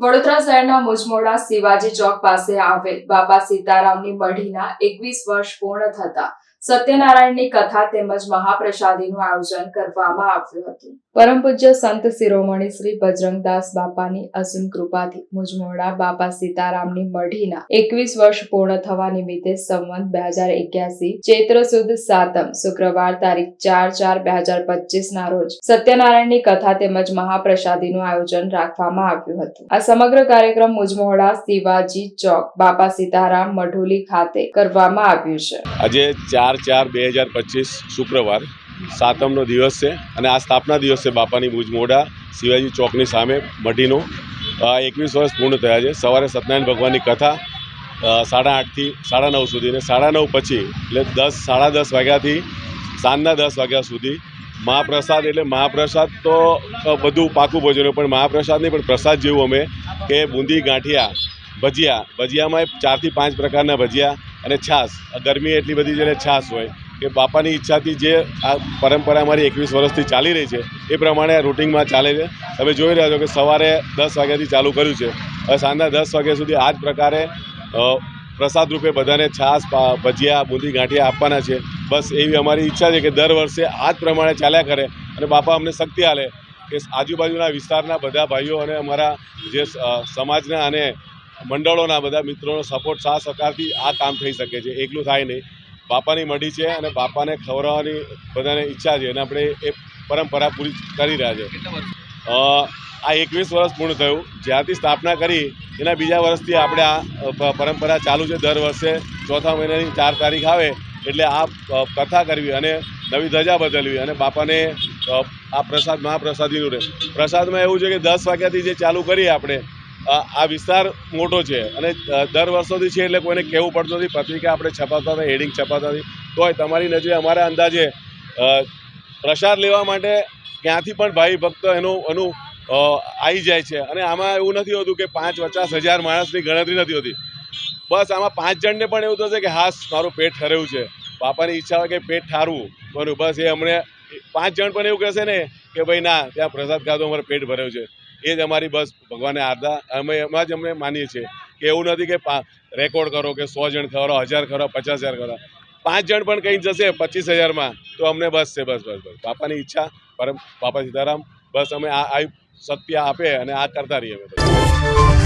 વડોદરા શહેરના મુજમોડા શિવાજી ચોક પાસે આવેલ બાબા સીતારામની મઢીના એકવીસ વર્ષ પૂર્ણ થતા સત્યનારાયણની કથા તેમજ મહાપ્રસાદીનું આયોજન કરવામાં આવ્યું હતું. પરમ પૂજ્ય સંત શિરોમણી શ્રી બજરંગદાસ બાપાની અસીમ કૃપાથી મુજમોડા બાપા સીતારામની મઢીના એકવીસ વર્ષ પૂર્ણ થવા નિમિત્તે સંવંત બે હજાર એક્યાસી ચૈત્ર સુદ સાતમ શુક્રવાર તારીખ ચાર ચાર બે હજાર પચીસ ના રોજ સત્યનારાયણની કથા તેમજ મહાપ્રસાદીનું આયોજન રાખવામાં આવ્યું હતું. આ સમગ્ર કાર્યક્રમ મુજમોડા શિવાજી ચોક બાપા સીતારામ મઢુલી ખાતે કરવામાં આવ્યું છે. આજે ચાર ચાર બે હજાર પચીસ શુક્રવાર સાતમનો દિવસ છે અને આ સ્થાપના દિવસ છે બાપાની ભુજ મોડા શિવાજી ચોકની સામે મઢીનો. એકવીસ વર્ષ પૂર્ણ થયા છે. સવારે સત્યનારાયણ ભગવાનની કથા સાડા આઠથી સાડા નવ સુધી ને સાડા નવ પછી એટલે દસ, સાડા દસ વાગ્યાથી સાંજના દસ વાગ્યા સુધી મહાપ્રસાદ એટલે મહાપ્રસાદ તો બધું પાકું ભોજન પણ મહાપ્રસાદ નહીં, પણ પ્રસાદ જેવું અમે કે બુંદી ગાંઠિયા ભજીયા. ભજીયામાં ચારથી પાંચ પ્રકારના ભજીયા અને છાશ ગરમી એટલી બધી છે એટલે છાશ હોય કે બાપાની ઈચ્છાથી જે આ પરંપરા અમારી એકવીસ વર્ષથી ચાલી રહી છે, એ પ્રમાણે રૂટિનમાં ચાલે છે. તમે જોઈ રહ્યા છો કે સવારે દસ વાગ્યાથી ચાલુ કર્યું છે. હવે સાંજના દસ વાગ્યા સુધી આ જ પ્રકારે પ્રસાદ રૂપે બધાને છાશ ભજીયા, બુંદી, ગાંઠિયા આપવાના છે. બસ એવી અમારી ઈચ્છા છે કે દર વર્ષે આ જ પ્રમાણે ચાલ્યા કરે અને બાપા અમને શક્તિ આલે કે આજુબાજુના વિસ્તારના બધા ભાઈઓ અને અમારા જે સમાજના અને મંડળોના બધા મિત્રોનો સપોર્ટ સાથ સહકારથી આ કામ થઈ શકે છે. એકલું થાય નહીં. બાપાની મઢી છે અને બાપાને ખવડાવવાની બધાને ઈચ્છા છે અને આપણે એ પરંપરા પૂરી કરી રહ્યા છે. આ એકવીસ વર્ષ પૂર્ણ થયું. જ્યાંથી સ્થાપના કરી એના બીજા વર્ષથી આપણે આ પરંપરા ચાલુ છે. દર વર્ષે ચોથા મહિનાની ચાર તારીખ આવે એટલે આ કથા કરવી અને નવી ધજા બદલવી અને બાપાને આ પ્રસાદ મહાપ્રસાદીનું રહે પ્રસાદમાં એવું છે કે દસ વાગ્યાથી જે ચાલુ કરીએ આપણે આ વિસ્તાર મોટો છે અને દર વર્ષોથી છે એટલે કોઈને કહેવું પડતું નથી. પત્રિકા આપણે છપાવતા હતા હેડિંગ છપાવતા હતી. તોય તમારી નજરે અમારા અંદાજે પ્રસાદ લેવા માટે ક્યાંથી પણ ભાઈ ભક્ત એનું એનું આવી જાય છે. અને આમાં એવું નથી હોતું કે પાંચ પચાસ હજાર માણસની ગણતરી નથી હોતી. બસ આમાં પાંચ જણને પણ એવું થશે કે હાસ, મારું પેટ ઠરેવું છે. બાપાની ઈચ્છા હોય કે પેટ ઠારવું. બરાબર બસ એ અમને પાંચ જણ પણ એવું કહેશે ને કે ભાઈ ના, ત્યાં પ્રસાદ ખાધો, અમારે પેટ ભર્યું છે. એ જ અમારી બસ. ભગવાને આધા અમે એમાં જ અમે માનીએ છીએ કે એવું નથી કે રેકોર્ડ કરો કે સો જણ ખરો, હજાર ખરો, પચાસ હજાર ખરો. પાંચ જણ પણ કંઈ જશે પચીસ હજારમાં તો અમને બસ છે, બસ બસ બસ. બાપાની ઈચ્છા, પરમ બાપા સીતારામ, બસ અમે આ સત્ય આપે અને આ કરતા રહીએ અમે.